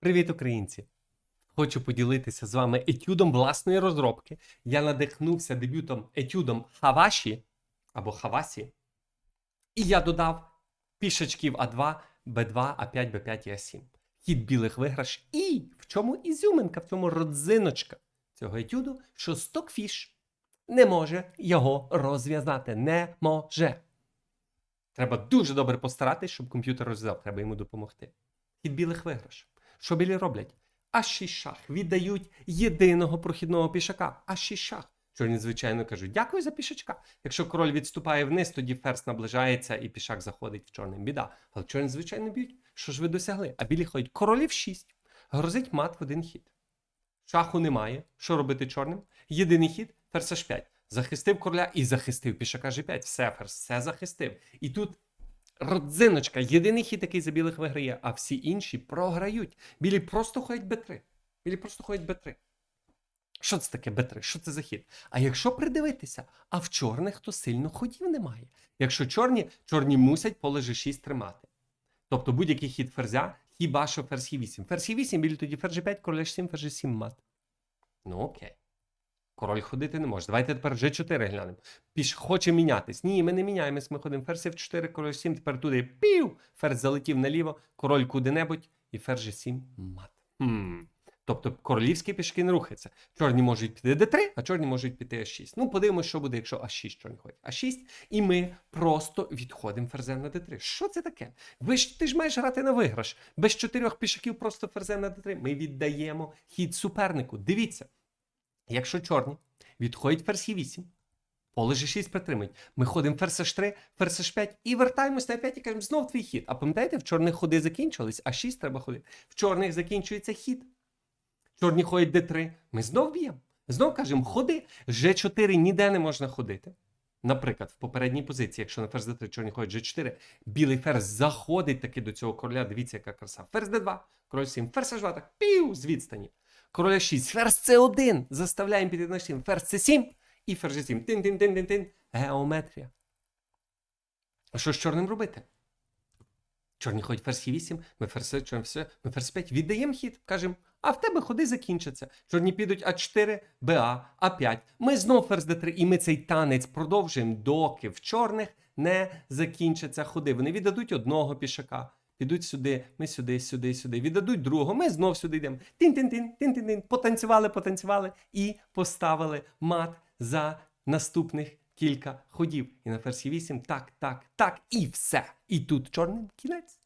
Привіт, українці! Хочу поділитися з вами етюдом власної розробки. Я надихнувся дебютом етюдом Хаваші або Хавасі. І я додав пішечків А2, Б2, А5, Б5 і А7. Хід білих виграш. І в чому ізюминка, в цьому родзиночка цього етюду, що Стокфіш не може його розв'язати. Не може. Треба дуже добре постаратись, щоб комп'ютер розв'язав. Треба йому допомогти. Хід білих виграш. Що білі роблять? А шість шах віддають єдиного прохідного пішака. А шість шах. Чорні, звичайно, кажуть, дякую за пішачка. Якщо король відступає вниз, тоді ферзь наближається і пішак заходить в чорний. Біда. Але чорні, звичайно, б'ють. Що ж ви досягли? А білі ходять королів 6. Грозить мат в один хід. Шаху немає. Що робити чорним? Єдиний хід ферзь H5. Захистив короля і захистив пішака G5. Все, ферзь, все захистив. І тут родзиночка, єдиний хід, який за білих виграє, а всі інші програють. Білі просто ходять Б3. Білі просто ходять Б3. Що це таке Б3? Що це за хід? А якщо придивитися, а в чорних то сильно ходів немає. Якщо чорні, чорні мусять поле G6 тримати. Тобто будь-який хід ферзя, хіба що ферзь Е8. Ферзь Е8, білі тоді ферзь G5, король H7, ферзь G7 мат. Ну окей. Король ходити не може. Давайте тепер G4 глянемо. Піш хоче мінятись. Ні, ми не міняємось. Ми ходимо ферзь F4, король 7, тепер туди пів. Ферзь залетів наліво, король куди-небудь, і ферзь G7 мат. Хм. Тобто королівські пішки не рухаються. Чорні можуть піти d3, а чорні можуть піти А6. Ну, подивимось, що буде, якщо А6 чорні ходять. А6, і ми просто відходимо ферзем на d3. Що це таке? Ви ж ти ж маєш грати на виграш. Без чотирьох пішаків просто ферзем на d3. Ми віддаємо хід супернику. Дивіться. Якщо чорні відходять ферзь Е8, поле G6 притримують. Ми ходимо ферзь H3, ферзь H5 і вертаємось на 5 і кажемо, знов твій хід. А пам'ятаєте, в чорних ходи закінчились, а 6 треба ходити. В чорних закінчується хід. Чорні ходять D3. Ми знов б'ємо. Знов кажемо, ходи. G4 ніде не можна ходити. Наприклад, в попередній позиції, якщо на ферзь D3 чорні ходять G4, білий ферзь заходить таки до цього короля. Дивіться, яка краса. Ферзь D2, король 7, ферзь H2, так пів з відстані. Король 6, ферзь С1. Заставляємо піти на 7. Ферзь С7 і ферзь G7. Тин-тин-тин-тин-тин. Геометрія. А що з чорним робити? Чорні ходять ферзь 8, ми ферзь, чорні все, ми ферзь 5. Віддаємо хід, кажемо, а в тебе ходи закінчаться. Чорні підуть А4, БА, А5. Ми знов ферзь Д3, і ми цей танець продовжуємо, доки в чорних не закінчаться ходи. Вони віддадуть одного пішака. Підуть сюди, ми сюди, сюди, сюди. Віддадуть другого, ми знов сюди йдемо. Тин-тин-тин, тин-тин-тин. Потанцювали, потанцювали і поставили мат за наступних кілька ходів. І на ферзі 8 так, так, так, і все. І тут чорним кінець.